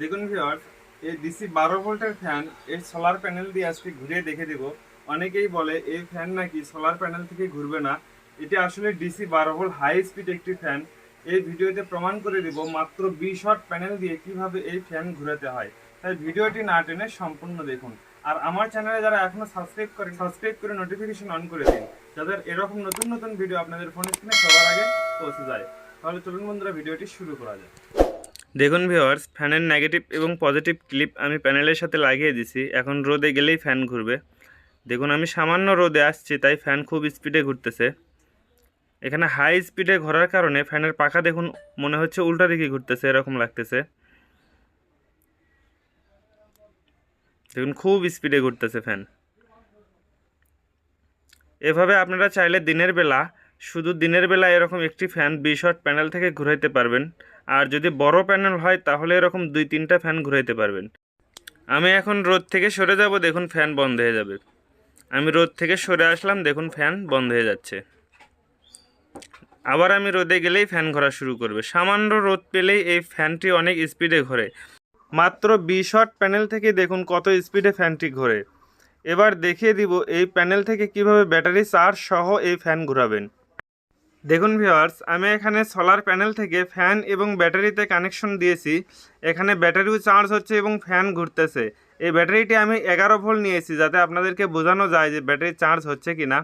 দেখুন ভিউয়ার্স এই ডিসি বারো ভোল্টের ফ্যান এই সোলার প্যানেল দিয়ে আজকে ঘুরিয়ে দেখে দেব। অনেকেই বলে এই ফ্যান নাকি সোলার প্যানেল থেকে ঘুরবে না। এটি আসলে ডিসি বারো ভোল্ট হাই স্পিড একটি ফ্যান এই ভিডিওতে প্রমাণ করে দিব মাত্র বিশ ওয়াট প্যানেল দিয়ে কীভাবে এই ফ্যান ঘুরাতে হয়। তাই ভিডিওটি না টেনে সম্পূর্ণ দেখুন। আর আমার চ্যানেলে যারা এখনও সাবস্ক্রাইব করেন সাবস্ক্রাইব করে নোটিফিকেশন অন করে দিন, যাদের এরকম নতুন নতুন ভিডিও আপনাদের ফোন স্ক্রিনে সবার আগে পৌঁছে যায়। তাহলে চলুন বন্ধুরা, ভিডিওটি শুরু করা যায় দেখুন ভিওয়ার্স ফ্যানের নেগেটিভ এবং পজিটিভ ক্লিপ আমি প্যানেলের সাথে লাগিয়ে দিছি। এখন রোদে গেলেই ফ্যান ঘুরবে। দেখুন আমি সামান্য রোদে আসছি, তাই ফ্যান খুব স্পিডে ঘুরতেছে। এখানে হাই স্পিডে ঘোরার কারণে ফ্যানের পাখা দেখুন মনে হচ্ছে উল্টা দিকে ঘুরতেছে, এরকম লাগতেছে। দেখুন খুব স্পিডে ঘুরতেছে ফ্যান। এভাবে আপনারা চাইলে দিনের বেলা, শুধু দিনের বেলা এরকম একটি ফ্যান বিশ ওয়াট প্যানেল থেকে ঘুরাইতে পারবেন। আর যদি বড় প্যানেল হয়, তাহলে এরকম দুই তিনটা ফ্যান ঘুরাইতে পারবেন। আমি এখন রোদ থেকে সরে যাব, দেখুন ফ্যান বন্ধ হয়ে যাবে। আমি রোদ থেকে সরে আসলাম, দেখুন ফ্যান বন্ধ হয়ে যাচ্ছে। আবার আমি রোদে গেলেই ফ্যান ঘোরা শুরু করবে। সামান্য রোদ পেলেই এই ফ্যানটি অনেক স্পিডে ঘোরে। মাত্র বিশ প্যানেল থেকে দেখুন কত স্পিডে ফ্যানটি ঘোরে। এবার দেখিয়ে দিব, এই প্যানেল থেকে কীভাবে ব্যাটারি চার্জ সহ এই ফ্যান ঘোরাবেন। দেখুন ভিওয়ার্স আমি এখানে সোলার প্যানেল থেকে ফ্যান এবং ব্যাটারিতে কানেকশন দিয়েছি। এখানে ব্যাটারিও চার্জ হচ্ছে এবং ফ্যান ঘুরতেছে। এই ব্যাটারিটি আমি এগারো ভোল্ট নিয়েছি যাতে আপনাদেরকে বোঝানো যায় যে ব্যাটারি চার্জ হচ্ছে কি না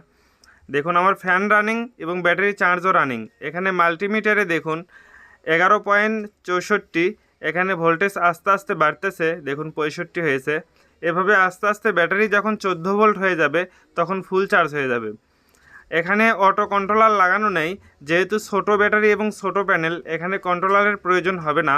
দেখুন, আমার ফ্যান রানিং এবং ব্যাটারি চার্জও রানিং এখানে মাল্টিমিটারে দেখুন, এগারো পয়েন্ট চৌষট্টি, এখানে ভোল্টেজ আস্তে আস্তে বাড়তেছে, দেখুন পঁয়ষট্টি হয়েছে। এভাবে আস্তে আস্তে ব্যাটারি যখন চোদ্দ ভোল্ট হয়ে যাবে, তখন ফুল চার্জ হয়ে যাবে। এখানে অটো কন্ট্রোলার লাগানো নেই, যেহেতু ছোট ব্যাটারি এবং ছোট প্যানেল এখানে কন্ট্রোলারের প্রয়োজন হবে না।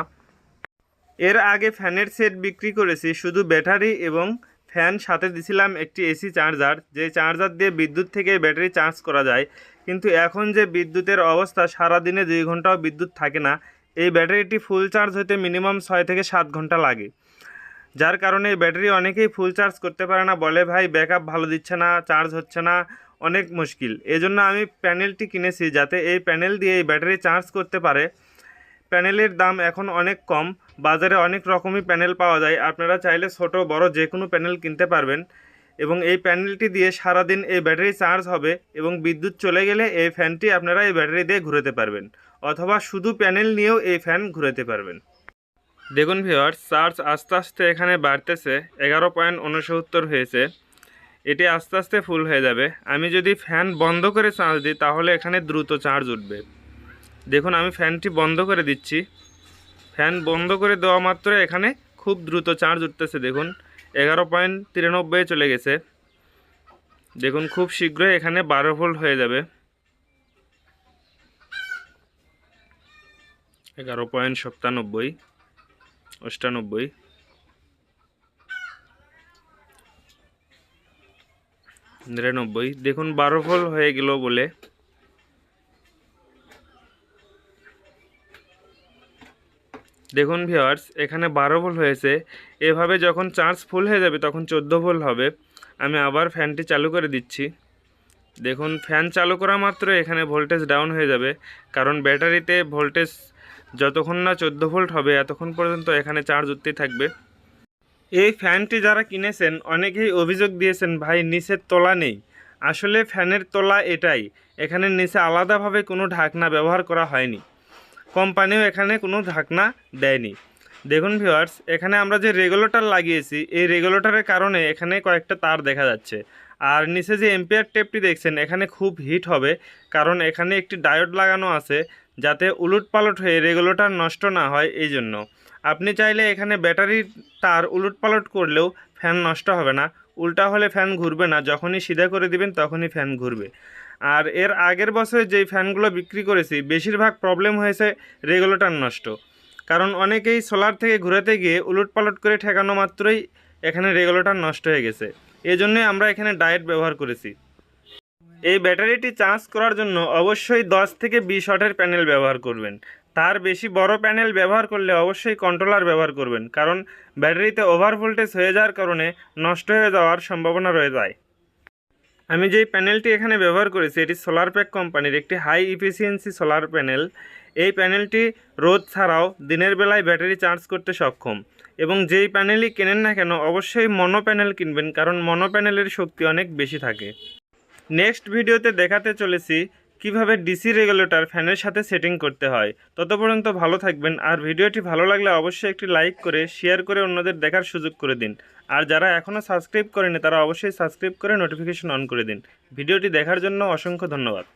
এর আগে ফ্যানের সেট বিক্রি করেছি, শুধু ব্যাটারি এবং ফ্যান, সাথে দিছিলাম একটি এসি চার্জার যে চার্জার দিয়ে বিদ্যুৎ থেকে ব্যাটারি চার্জ করা যায়। কিন্তু এখন যে বিদ্যুতের অবস্থা, সারাদিনে দুই ঘন্টাও বিদ্যুৎ থাকে না। এই ব্যাটারিটি ফুল চার্জ হতে মিনিমাম ছয় থেকে সাত ঘণ্টা লাগে। যার কারণে ব্যাটারি অনেকেই ফুল চার্জ করতে পারে না, বলে, ভাই ব্যাকআপ ভালো দিচ্ছে না চার্জ হচ্ছে না। অনেক মুশকিল। এজন্য আমি প্যানেলটি কিনেছি যাতে এই প্যানেল দিয়ে এই ব্যাটারি চার্জ করতে পারে। প্যানেলের দাম এখন অনেক কম, বাজারে অনেক রকমই প্যানেল পাওয়া যায়। আপনারা চাইলে ছোট, বড় যে কোনো প্যানেল কিনতে পারবেন। এবং এই প্যানেলটি দিয়ে সারাদিন এই ব্যাটারি চার্জ হবে এবং বিদ্যুৎ চলে গেলে এই ফ্যানটি আপনারা এই ব্যাটারি দিয়ে ঘুরাতে পারবেন। অথবা শুধু প্যানেল নিয়েও এই ফ্যান ঘুরাতে পারবেন। দেখুন ভিওয়ার চার্জ আস্তে আস্তে এখানে বাড়তেছে। এগারো পয়েন্ট উনসত্তর হয়েছে। এটি আস্তে আস্তে ফুল হয়ে যাবে। আমি যদি ফ্যান বন্ধ করে চার্জ দিই, তাহলে এখানে দ্রুত চার্জ উঠবে। দেখুন, আমি ফ্যানটি বন্ধ করে দিচ্ছি। ফ্যান বন্ধ করে দেওয়া মাত্র এখানে খুব দ্রুত চার্জ উঠতেছে, দেখুন। এগারো পয়েন্ট তিরানব্বই চলে গেছে। দেখুন, খুব শীঘ্রই এখানে বারো ভোল্ট হয়ে যাবে। এগারো পয়েন্ট সপ্তানব্বই, অষ্টানব্বই। নিরানব্বই। দেখুন, বারো ভোল্ট হয়ে গেল বলে। দেখুন ভিওয়ার্স এখানে বারো ভোল্ট হয়েছে। এভাবে যখন চার্জ ফুল হয়ে যাবে, তখন চোদ্দ ভোল্ট হবে। আমি আবার ফ্যানটি চালু করে দিচ্ছি। দেখুন ফ্যান চালু করা মাত্র এখানে ভোল্টেজ ডাউন হয়ে যাবে। কারণ ব্যাটারিতে ভোল্টেজ যতক্ষণ না চোদ্দ ভোল্ট হবে, এতক্ষণ পর্যন্ত এখানে চার্জ উঠতেই থাকবে। এই ফ্যানটি যারা কিনেছেন, অনেকেই অভিযোগ দিয়েছেন, ভাই, নিচের তলা নেই। আসলে ফ্যানের তলা এটাই, এখানে নিচে আলাদাভাবে কোনো ঢাকনা ব্যবহার করা হয়নি। কোম্পানিও এখানে কোনো ঢাকনা দেয়নি। দেখুন ভিওয়ার্স এখানে আমরা যে রেগুলেটর লাগিয়েছি, এই রেগুলেটরের কারণে এখানে কয়েকটা তার দেখা যাচ্ছে। আর নিচে যে এম্পিয়ার টেপটি দেখছেন, এখানে খুব হিট হবে, কারণ এখানে একটি ডায়োড লাগানো আছে যাতে উলট পালট হয়ে রেগুলেটর নষ্ট না হয় এই জন্য আপনি চাইলে এখানে ব্যাটারির তার উলট পালট করলেও ফ্যান নষ্ট হবে না। উল্টা হলে ফ্যান ঘুরবে না। যখনই সিধা করে দিবেন, তখনই ফ্যান ঘুরবে। আর এর আগের বছরে যেই ফ্যানগুলো বিক্রি করেছি, বেশিরভাগ প্রবলেম হয়েছে রেগুলেটর নষ্ট। কারণ অনেকেই সোলার থেকে ঘুরাতে গিয়ে উলট পালট করে ঠেকানো মাত্রই এখানে রেগুলেটর নষ্ট হয়ে গেছে। এজন্যই আমরা এখানে ডায়েট ব্যবহার করেছি। এই ব্যাটারিটি চার্জ করার জন্য অবশ্যই দশ থেকে বিশ ওয়াটের প্যানেল ব্যবহার করবেন। তার বেশি বড় প্যানেল ব্যবহার করলে অবশ্যই কন্ট্রোলার ব্যবহার করবেন, কারণ ব্যাটারিতে ওভার ভোল্টেজ হয়ে যাওয়ার কারণে নষ্ট হয়ে যাওয়ার সম্ভাবনা রয়ে যায়। আমি যেই প্যানেলটি এখানে ব্যবহার করেছি, এটি সোলার প্যাক কোম্পানির একটি হাই ইফিসিয়েন্সি সোলার প্যানেল এই প্যানেলটি রোদ ছাড়াও দিনের বেলায় ব্যাটারি চার্জ করতে সক্ষম। এবং যেই প্যানেলই কেনেন না কেন, অবশ্যই মনো প্যানেল কিনবেন, কারণ মনো প্যানেলের শক্তি অনেক বেশি থাকে। নেক্সট ভিডিওতে দেখাতে চলেছি কীভাবে ডিসি রেগুলেটর ফ্যানের সাথে সেটিং করতে হয়। তত পর্যন্ত ভালো থাকবেন, আর ভিডিওটি ভালো লাগলে অবশ্যই একটি লাইক করে শেয়ার করে অন্যদের দেখার সুযোগ করে দিন। আর যারা এখনও সাবস্ক্রাইব করেনি তারা অবশ্যই সাবস্ক্রাইব করে নোটিফিকেশন অন করে দিন। ভিডিওটি দেখার জন্য অসংখ্য ধন্যবাদ।